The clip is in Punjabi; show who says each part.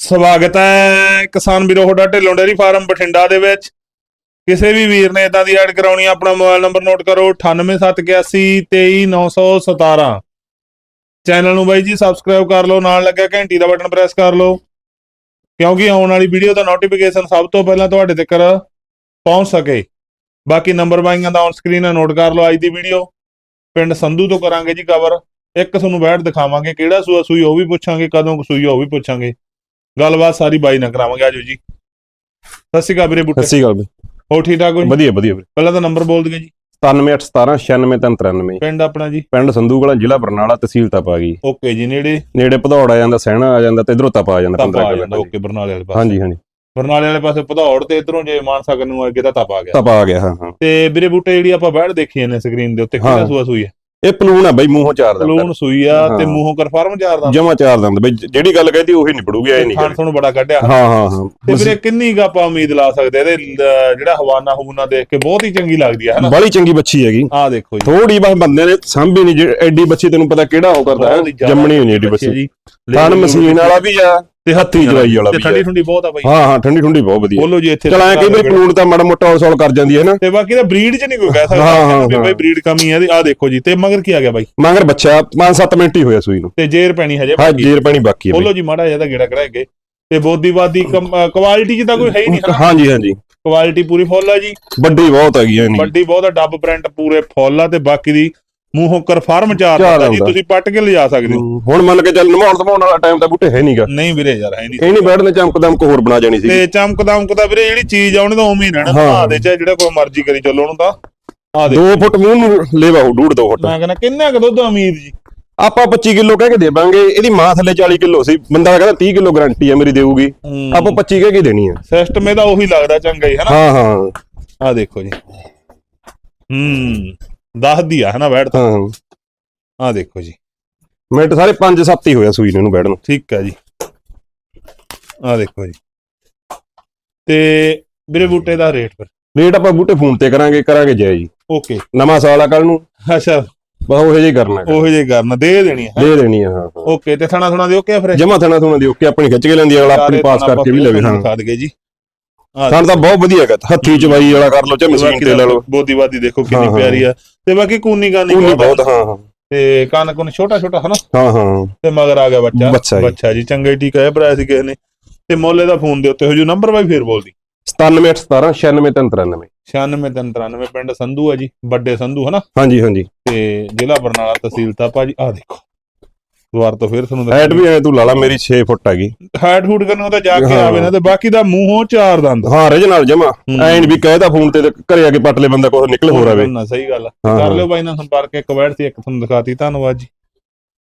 Speaker 1: ਸਵਾਗਤ ਹੈ ਕਿਸਾਨ ਵੀਰੋ, ਤੁਹਾਡਾ ਢਿੱਲੋਂ ਡੇਅਰੀ ਫਾਰਮ ਬਠਿੰਡਾ ਦੇ ਵਿੱਚ। ਕਿਸੇ ਵੀ ਵੀਰ ਨੇ ਇਦਾਂ ਦੀ ਐਡ ਕਰਾਉਣੀ ਆਪਣਾ ਮੋਬਾਈਲ ਨੰਬਰ ਨੋਟ ਕਰੋ 9871823917 ਚੈਨਲ ਨੂੰ ਬਾਈ ਜੀ ਸਬਸਕ੍ਰਾਈਬ ਕਰ ਲਓ, ਨਾਲ ਲੱਗਿਆ ਘੰਟੀ ਦਾ ਬਟਨ ਪ੍ਰੈਸ ਕਰ ਲਓ। ਕਿਉਂਕਿ ਆਉਣ ਵਾਲੀ ਵੀਡੀਓ ਦਾ ਨੋਟੀਫਿਕੇਸ਼ਨ ਸਭ ਤੋਂ ਪਹਿਲਾਂ ਤੁਹਾਡੇ ਤੱਕ ਪਹੁੰਚ ਸਕੇ। ਬਾਕੀ ਨੰਬਰ ਬਾਈਆਂ ਦਾ ਔਨ ਸਕਰੀਨ ਨੋਟ ਕਰ ਲਓ ਅੱਜ ਦੀ ਵੀਡੀਓ। ਪਿੰਡ ਸੰਧੂ ਤੋਂ ਕਰਾਂਗੇ ਜੀ ਕਵਰ ਇੱਕ ਤੁਹਾਨੂੰ ਬੈਠ ਦਿਖਾਵਾਂਗੇ ਕਿਹੜਾ ਸੂਆ ਸੂਈ, ਉਹ ਵੀ ਪੁੱਛਾਂਗੇ, ਕਦੋਂ ਸੂਈ, ਉਹ ਵੀ ਪੁੱਛਾਂਗੇ। ਗੱਲਬਾਤ ਸਾਰੀ ਬਾਈ ਨਾਲ ਕਰਾਵਾਂਗੇ ਆਜੋ ਜੀ। ਸਤਿ ਸ਼੍ਰੀ ਅਕਾਲ ਵੀਰੇ ਬੁੱਟੇ।
Speaker 2: ਸਤਿ ਸ਼੍ਰੀ ਅਕਾਲ ਬਈ
Speaker 1: ਹੋ ਠੀਕ ਠਾਕ ਹੋ ਜੀ?
Speaker 2: ਵਧੀਆ ਵਧੀਆ ਵੀਰੇ।
Speaker 1: ਪਹਿਲਾਂ ਤਾਂ ਨੰਬਰ ਬੋਲ ਦਿਓ ਜੀ।
Speaker 2: 9817969393
Speaker 1: ਪਿੰਡ ਆਪਣਾ ਜੀ।
Speaker 2: ਪਿੰਡ ਸੰਧੂਕਲਾ ਜ਼ਿਲ੍ਹਾ ਬਰਨਾਲਾ ਤਹਿਸੀਲ ਤਪਾ ਗਈ
Speaker 1: ਓਕੇ ਜੀ ਨੇੜੇ
Speaker 2: ਨੇੜੇ ਭਦੌੜ ਆ ਜਾਂਦਾ ਸਹਿਣਾ ਆ ਜਾਂਦਾ ਤੇ ਇਧਰੋਂ ਤਪਾ ਆ ਜਾਂਦਾ
Speaker 1: ਤਪਾ ਆ
Speaker 2: 15
Speaker 1: ਜਾਂਦਾ
Speaker 2: ਕਿਲੋਮੀਟਰ।
Speaker 1: ਓਕੇ ਬਰਨਾਲੇ ਵਾਲੇ ਪਾਸੇ।
Speaker 2: ਹਾਂਜੀ ਹਾਂਜੀ।
Speaker 1: ਬਰਨਾਲੇ ਵਾਲੇ ਪਾਸੇ ਭਦੌੜ ਤੇ ਇਧਰੋਂ ਜੇ ਮਾਨਸਾਗਰ ਨੂੰ ਅੱਗੇ ਤਾਂ ਤਪ ਆ ਗਿਆ।
Speaker 2: ਤਪਾ ਆ ਗਿਆ ਹਾਂ ਹਾਂ।
Speaker 1: ਤੇ ਵੀਰੇ ਬੂਟੇ ਜਿਹੜੀ ਆਪਾਂ ਬੈਠ ਦੇਖੀ ਨੇ ਸਕਰੀਨ ਦੇ ਉੱਤੇ ਕਿਹੜਾ। ਸੂਆ ਸੂਈ ਹੈ?
Speaker 2: ਇਹ ਪਲੂਣ ਆ ਬਈ ਮੂੰਹੋਂ ਚਾਰ ਦੰਦ
Speaker 1: ਲੂਣ ਸੂਈ ਆ ਤੇ। ਮੂੰਹੋਂ ਕਨਫਰਮ ਚਾਰ ਦਾ
Speaker 2: ਜਮਾ ਚਾਰ ਦੰਦ। ਬਈ ਜਿਹੜੀ ਗੱਲ ਕਹਦੀ ਉਹੀ ਨਿਬੜੂਗੀ ਐ ਨਹੀਂ
Speaker 1: ਖਾਣ ਤੁਹਾਨੂੰ ਬੜਾ ਕੱਢਿਆ।
Speaker 2: ਹਾਂ ਹਾਂ ਹਾਂ।
Speaker 1: ਤੇ ਵੀਰੇ ਕਿੰਨੀ ਕੁ ਆਪਾਂ ਉਮੀਦ ਲਾ ਸਕਦੇ ਆ? ਇਹਦੇ ਜਿਹੜਾ ਹਵਾਨਾ ਹਵੂਨਾ ਦੇਖ ਕੇ ਬਹੁਤ ਹੀ ਚੰਗੀ ਲੱਗਦੀ ਹੈ ਹਨਾ?
Speaker 2: ਬੜੀ ਚੰਗੀ ਬੱਚੀ ਹੈਗੀ।
Speaker 1: ਆਹ ਦੇਖੋ ਜੀ।
Speaker 2: ਥੋੜੀ ਬਸ ਬੰਦੇ ਨੇ ਸਾਂਭੀ ਨਹੀਂ ਐਡੀ ਬੱਚੀ ਤੈਨੂੰ ਪਤਾ ਕਿਹੜਾ ਕਰਦਾ
Speaker 1: ਹੀ ਜ਼ਿਆਦਾ
Speaker 2: ਜੰਮਣੀ ਹੋਣੀ ਐਡੀ
Speaker 1: ਬੱਚੀ
Speaker 2: ਥਣ ਮਸ਼ੀਨ ਵਾਲਾ ਵੀ ਆ।
Speaker 1: ਤੇ
Speaker 2: ਹੱਥੀ ਜਵਾਈ ਵਾਲਾ
Speaker 1: ਤੇ
Speaker 2: ਵੀ
Speaker 1: ਠੰਡੀ
Speaker 2: ਆ
Speaker 1: ਠੰਡੀ ਬਹੁਤ ਆ ਬਾਈ।
Speaker 2: ਹਾਂ ਹਾਂ ਠੰਡੀ ਠੰਡੀ ਬਹੁਤ ਵਧੀਆ।
Speaker 1: ਬੋਲੋ ਜੀ ਇੱਥੇ
Speaker 2: ਚਲ ਐ ਕਈ ਵਾਰੀ ਪਲੂਣ ਤਾਂ ਮਾੜਾ ਮੋਟਾ ਸੌਲ ਕਰ ਜਾਂਦੀ ਹੈ ਨਾ।
Speaker 1: ਤੇ ਬਾਕੀ ਦਾ ਬਰੀਡ ਚ ਨਹੀਂ ਕੋਈ ਕਹਿ ਸਕਦਾ।
Speaker 2: ਹਾਂ, ਹਾਂ,
Speaker 1: ਵੀ
Speaker 2: ਹਾਂ।
Speaker 1: ਬਾਈ ਬਰੀਡ ਕਮੀ ਹੈ ਆਹ ਦੇਖੋ ਜੀ ਤੇ ਮਗਰ ਕੀ ਆ ਗਿਆ ਬਾਈ?
Speaker 2: ਮਗਰ ਬੱਚਾ 5-7 ਮਿੰਟ ਹੀ ਹੋਇਆ ਸੂਈ ਨੂੰ।
Speaker 1: ਤੇ ਜੇਰ ਪੈਣੀ ਹਜੇ
Speaker 2: ਹਾਂ
Speaker 1: ਬਾਕੀ।
Speaker 2: ਜੇਰ ਪਾਣੀ ਬਾਕੀ ਹੈ
Speaker 1: ਬੋਲੋ ਜੀ ਮਾੜਾ ਜਿਹਾ ਤਾਂ ਗੇੜਾ ਕਰਾਏਗੇ ਤੇ ਬੋਦੀਵਾਦੀ ਕੁਆਲਿਟੀ ਚ ਤਾਂ ਕੋਈ ਹੈ ਹੀ ਨਹੀਂ
Speaker 2: ਬਈ। ਹਾਂਜੀ ਹਾਂਜੀ।
Speaker 1: ਕੁਆਲਿਟੀ ਪੂਰੀ ਫੁੱਲ ਆ ਜੀ।
Speaker 2: ਵੱਡੀ ਬਹੁਤ ਹੈਗੀ ਐ ਨਹੀਂ
Speaker 1: ਵੱਡੀ ਬਹੁਤ ਆ ਡੱਬ ਪ੍ਰਿੰਟ ਪੂਰੇ ਫੁੱਲ ਆ ਤੇ ਬਾਕੀ ਦੀ ਮੂੰਹੋਂ ਕਰਫਰਮ ਚਾਰ
Speaker 2: ਚਾਰ
Speaker 1: ਦਾ ਜੀ
Speaker 2: ਆਉਂਦਾ।
Speaker 1: ਤੁਸੀਂ ਪੱਟ ਕੇ ਲਿਜਾ ਸਕਦੇ ਹੋ।
Speaker 2: ਹੁਣ ਮੰਨ ਕੇ ਚੱਲ ਨਮਾਉਣ ਧਮਾਉਣ ਵਾਲਾ ਟਾਈਮ ਤਾਂ ਬੂਟੇ ਹੈ ਨਹੀਂਗਾ।
Speaker 1: ਨਹੀਂ ਵੀਰੇ ਯਾਰ ਹੈ ਨਹੀਂ।
Speaker 2: ਇਹ ਨਹੀਂ ਬੈਠਨੇ ਚਮਕ ਦਮਕ ਹੋਰ ਬਣਾ ਜਾਣੀ ਸੀ
Speaker 1: ਤੇ ਚਮਕਦਾ ਉਮਕਦਾ ਵੀਰੇ ਜਿਹੜੀ ਚੀਜ਼ ਆ ਉਹਨੇ ਤਾਂ ਉਵੇਂ ਹੀ ਰਹਿਣਾ
Speaker 2: ਹਾਂ।
Speaker 1: ਆ ਦੇ ਚ ਜਿਹੜਾ ਕੋਈ ਮਰਜ਼ੀ ਕਰੀ ਚੱਲੋ ਉਹਨੂੰ ਤਾਂ। ਆ ਦੇ
Speaker 2: 2 ਫੁੱਟ ਮੂੰਹ ਨੂੰ ਲੇਵਾ ਹੋ ਡੂਢ 2 ਫੁੱਟ।
Speaker 1: ਮੈਂ ਕਹਿੰਦਾ ਕਿੰਨਾ ਕੁ ਦੁੱਧ ਆ ਉਮੀਦ ਜੀ?
Speaker 2: ਆਪਾਂ 25 ਕਿਲੋ ਕਹਿ ਕੇ ਦੇਵਾਂਗੇ ਇਹਦੀ ਮਾਂ ਥੱਲੇ 40 ਕਿਲੋ ਸੀ। ਬੰਦਾ ਕਹਿੰਦਾ 30 ਕਿਲੋ ਗਾਰੰਟੀ ਹੈ ਮੇਰੀ ਦੇਊਗੀ। ਆਪਾਂ 25 ਕਹਿ ਕੇ ਦੇਣੀ ਹੈ
Speaker 1: ਸਿਸਟਮ ਇਹਦਾ ਉਹੀ ਲੱਗਦਾ ਚੰਗਾ ਹੀ ਹਨਾ
Speaker 2: ਹਾਂ ਹਾਂ।
Speaker 1: ਆ ਦੇਖੋ ਜੀ। ਹੂੰ। ਦੱਸਦੀ ਆ ਹਨਾ ਬੈਠ ਤਾਂ।
Speaker 2: ਹਾਂ
Speaker 1: ਆ ਦੇਖੋ ਜੀ।
Speaker 2: ਮਿੰਟ ਸਾਰੇ 5-7 ਹੀ ਹੋਇਆ ਸੂਈ ਨੂੰ ਇਹਨੂੰ ਬੈਠਣ ਨੂੰ।
Speaker 1: ਠੀਕ ਹੈ ਜੀ। ਆ ਦੇਖੋ ਜੀ। ਤੇ ਵੀਰੇ ਬੂਟੇ ਦਾ ਰੇਟ ਫਿਰ?
Speaker 2: ਰੇਟ ਆਪਾਂ ਬੂਟੇ ਫੋਨ ਤੇ ਕਰਾਂਗੇ ਕਰਾਂਗੇ ਜੈ ਜੀ।
Speaker 1: ਓਕੇ।
Speaker 2: ਨਵਾਂ ਸਾਲ ਆ ਕੱਲ ਨੂੰ।
Speaker 1: ਅੱਛਾ।
Speaker 2: ਬਸ ਉਹ ਜਿਹੀ ਕਰਨਾ। ਹੈਗਾ।
Speaker 1: ਉਹੋ ਜੇ ਕਰਨਾ। ਦੇ ਦੇਣੀ ਹੈ
Speaker 2: ਦੇ ਦੇਣੀ ਆ ਹਾਂ
Speaker 1: ਓਕੇ ਤੇ ਥਣਾ ਥਣਾ ਦਿਓ ਕਿ ਫਿਰ
Speaker 2: ਜਮਾ ਥਣਾ ਥੁਣਾ ਦੀ ਓਕੇ ਆਪਣੀ ਖਿੱਚ ਕੇ ਲੈਂਦੀ ਆ, ਅਗਲਾ ਆਪਣੀ ਪਾਸ ਕਰਕੇ ਵੀ ਲਵੇ ਹਾਂ।
Speaker 1: ਦਿਖਾ ਦਗੇ ਜੀ। ਆ
Speaker 2: ਸਾਨੂੰ ਤਾਂ ਬਹੁਤ ਵਧੀਆ ਹੈਗਾ ਹੱਥੀ ਚਵਾਈ ਵਾਲਾ ਕਰ ਲਓ ਚਾਹੇ ਮਸ਼ੀਨ ਤੇ ਲੈ ਲਓ।
Speaker 1: ਬੋਦੀਵਾਦੀ ਦੇਖੋ ਕਿੰਨੀ। ਪਿਆਰੀ ਆ। ਤੇ ਬਾਕੀ ਕੂਨੀ
Speaker 2: ਉਹਨੀ
Speaker 1: ਬਹੁਤ
Speaker 2: ਹਾਂ ਹਾਂ।
Speaker 1: ਤੇ ਕੰਨ ਕੁਨ ਛੋਟਾ ਛੋਟਾ ਹਨਾ?
Speaker 2: ਹਾਂ ਹਾਂ।
Speaker 1: ਤੇ ਮਗਰ ਆ ਗਿਆ ਬੱਚਾ।
Speaker 2: ਬੱਚਾ ਜੀ।
Speaker 1: ਚੰਗਾ ਟੀਕਾ ਹੈ ਭਰਾਇਆ ਸੀ ਕਿਸੇ ਨੇ। ਤੇ ਮੋਲੇ ਦਾ ਫੋਨ ਦੇ ਉੱਤੇ ਹੋ ਜੂ ਨੰਬਰ ਬਾਈ ਫੇਰ ਬੋਲਦੀ।
Speaker 2: 9717 96393
Speaker 1: 9693 ਪਿੰਡ ਸੰਧੂ ਆ ਜੀ ਵੱਡੇ ਸੰਧੂ ਹਨਾ?
Speaker 2: ਹਾਂਜੀ ਹਾਂਜੀ।
Speaker 1: ਤੇ ਜ਼ਿਲ੍ਹਾ ਬਰਨਾਲਾ ਤਹਿਸੀਲ ਤਾਪਾ ਜੀ ਆ ਦੇਖੋ। ਦੁਆਰ ਤੋਂ ਫਿਰ ਤੁਹਾਨੂੰ
Speaker 2: ਹਾਈਟ ਵੀ ਐ ਤੂੰ ਲਾ ਲਾ ਮੇਰੀ 6 ਫੁੱਟ ਹੈਗੀ।
Speaker 1: ਹਾਈਟ ਹੂਟ ਕਰਨ ਤਾਂ ਜਾ ਕੇ। ਆਵੇ ਨਾ ਤੇ ਬਾਕੀ ਦਾ ਮੂੰਹੋਂ ਚਾਰ ਦੰਦ।
Speaker 2: ਹਾਂ ਰਜ ਨਾਲ ਜਮਾ।
Speaker 1: ਹੂੰ।
Speaker 2: ਐਂ ਨੀ ਵੀ ਕਹਿਦਾ ਫੋਨ ਤੇ ਘਰੇ ਆ ਕੇ ਪੱਟ ਲੈ ਬੰਦਾ ਕੋਈ ਨਿਕਲ ਹੋ ਰਵੇ।
Speaker 1: ਨਾ ਸਹੀ ਗੱਲ ਕਰ। ਲਿਓ ਬਾਈ ਨਾਲ ਸੰਪਰਕ ਇੱਕ ਵੈਟ ਸੀ ਇੱਕ ਤੁਹਾਨੂੰ ਦਿਖਾਤੀ। ਧੰਨਵਾਦ ਜੀ।